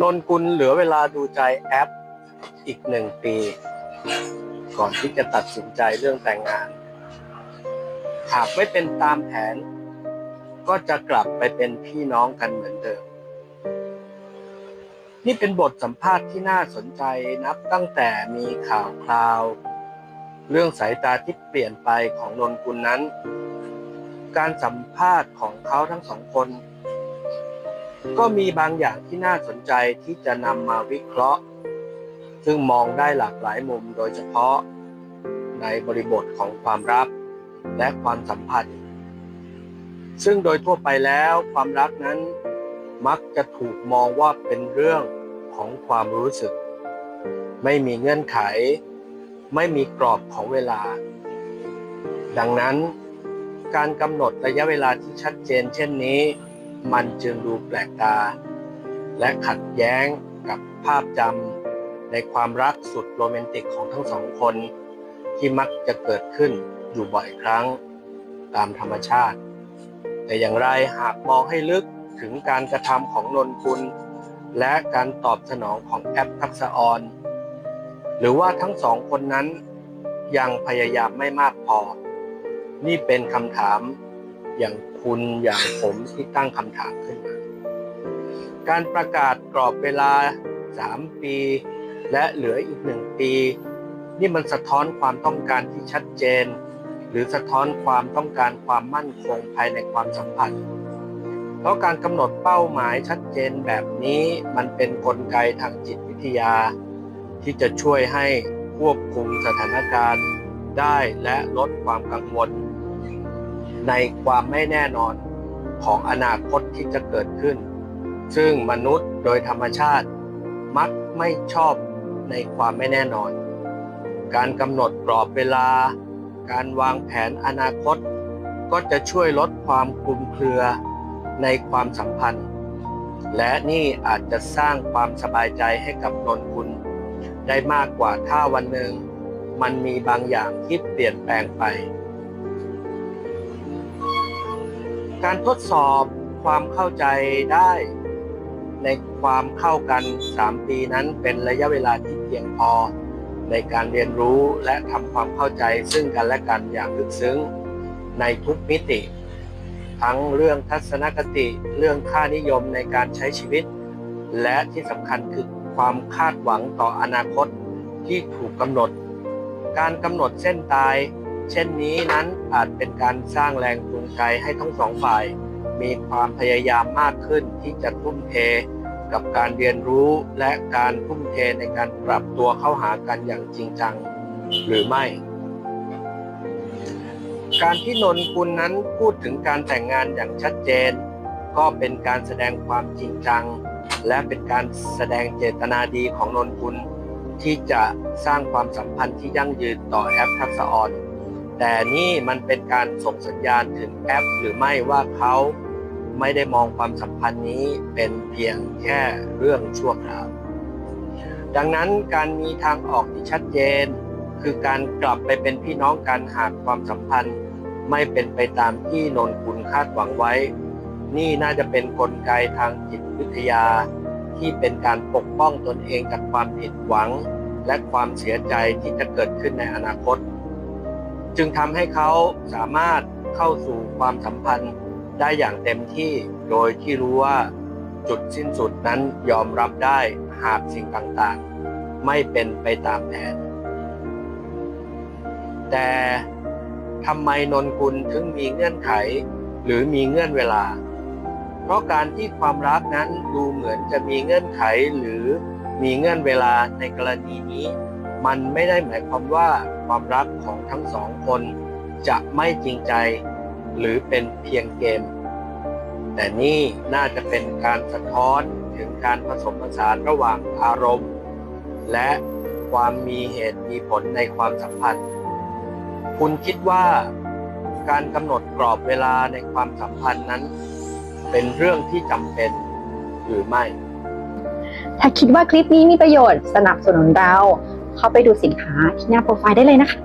นนกุลเหลือเวลาดูใจแอปอีกหนึ่งปี ก่อนที่จะตัดสินใจเรื่องแต่งงาน หากไม่เป็นตามแผน ก็จะกลับไปเป็นพี่น้องกันเหมือนเดิม นี่เป็นบทสัมภาษณ์ที่น่าสนใจนับตั้งแต่มีข่าวคราว เรื่องสายตาที่เปลี่ยนไปของนนกุลนั้น การสัมภาษณ์ของเขาทั้งสองคน ก็มีบางอย่างที่น่าสนใจที่จะนำมาวิเคราะห์ ซึ่งมองได้หลากหลายมุมโดยเฉพาะในบริบทของความรักและความสัมพันธ์ ซึ่งโดยทั่วไปแล้วความรักนั้นมักจะถูกมองว่าเป็นเรื่องของความรู้สึก ไม่มีเงื่อนไข ไม่มีกรอบของเวลา ดังนั้น การกำหนดระยะเวลาที่ชัดเจนเช่นนี้ มันจึงดูแปลกตา และขัดแย้งกับภาพจำในความรักสุดโรแมนติกของทั้งสองคน ที่มักจะเกิดขึ้นอยู่บ่อยครั้งตามธรรมชาติ แต่อย่างไรหากมองให้ลึกถึงการกระทำของนนกุลและการตอบสนองของแอปทักษออน หรือว่าทั้งสองคนนั้นยังพยายามไม่มากพอ นี่เป็นคำถาม อย่างคุณอย่างผมที่ตั้งคำถามขึ้นมาการประกาศกรอบเวลา 3 ปี และเหลืออีกหนึ่งปี นี่มันสะท้อนความต้องการที่ชัดเจน หรือสะท้อนความต้องการความมั่นคงภายในความสัมพันธ์ เพราะการกำหนดเป้าหมายชัดเจนแบบนี้มันเป็นนกลไกทางจิตวิทยา ที่จะช่วยให้ควบคุมสถานการณ์ได้และลดความกังวล ในความไม่แน่นอนของอนาคตที่จะเกิดขึ้น ซึ่งมนุษย์โดยธรรมชาติมักไม่ชอบในความไม่แน่นอน การกำหนดกรอบเวลา การวางแผนอนาคต ก็จะช่วยลดความคลุมเครือในความสัมพันธ์ และนี่อาจจะสร้างความสบายใจให้กับนนคุณ ได้มากกว่าถ้าวันหนึ่ง มันมีบางอย่างที่เปลี่ยนแปลงไป การทดสอบความเข้าใจได้ ในความเข้ากัน 3 ปีนั้นเป็นระยะเวลาที่เพียงพอ ในการเรียนรู้และทำความเข้าใจซึ่งกันและกันอย่างลึกซึ้งในทุกมิติ ทั้งเรื่องทัศนคติเรื่องค่านิยมในการใช้ชีวิต และที่สำคัญคือความคาดหวังต่ออนาคตที่ถูกกำหนด การกำหนดเส้นตาย เช่นนี้นั้นอาจเป็นการสร้างแรงจูงใจให้ทั้งสองฝ่าย มีความพยายามมากขึ้นที่จะทุ่มเทกับการเรียนรู้และการทุ่มเทในการปรับตัวเข้าหากันอย่างจริงจังหรือไม่ การที่นนกุลนั้นพูดถึงการแต่งงานอย่างชัดเจน ก็เป็นการแสดงความจริงจัง และเป็นการแสดงเจตนาดีของนนกุลที่จะสร้างความสัมพันธ์ที่ยั่งยืนต่อแอปทักษะออน แต่นี่มันเป็นการส่งสัญญาณถึงแอป หรือไม่ว่าเขาไม่ได้มองความสัมพันธ์นี้เป็นเพียงแค่เรื่องชั่วคราว ดังนั้นการมีทางออกที่ชัดเจน คือการกลับไปเป็นพี่น้องกันหากความสัมพันธ์ ไม่เป็นไปตามที่นนคุณคาดหวังไว้ นี่น่าจะเป็นนกลไกทางจิตวิทยา ที่เป็นการปกป้องตนเองจากความผิดหวัง และความเสียใจที่จะเกิดขึ้นในอนาคต จึงทำให้เขาสามารถเข้าสู่ความสัมพันธ์ได้อย่างเต็มที่โดยที่รู้ว่าจุดสิ้นสุดนั้นยอมรับได้หากสิ่งต่างๆ ไม่เป็นไปตามแผน แต่ทำไมนนกุลถึงมีเงื่อนไขหรือมีเงื่อนเวลา เพราะการที่ความรักนั้นดูเหมือนจะมีเงื่อนไขหรือมีเงื่อนเวลาในกรณีนี้ มันไม่ได้หมายความว่าความรักของทั้งสองคนจะไม่จริงใจ หรือเป็นเพียงเกม แต่นี่น่าจะเป็นการสะท้อนถึงการผสมผสานระหว่างอารมณ์ และความมีเหตุมีผลในความสัมพันธ์ คุณคิดว่าการกำหนดกรอบเวลาในความสัมพันธ์นั้น เป็นเรื่องที่จำเป็นหรือไม่ ถ้าคิดว่าคลิปนี้มีประโยชน์สนับสนุนเรา เข้าไปดูสินค้าที่หน้าโปรไฟล์ได้เลยนะคะ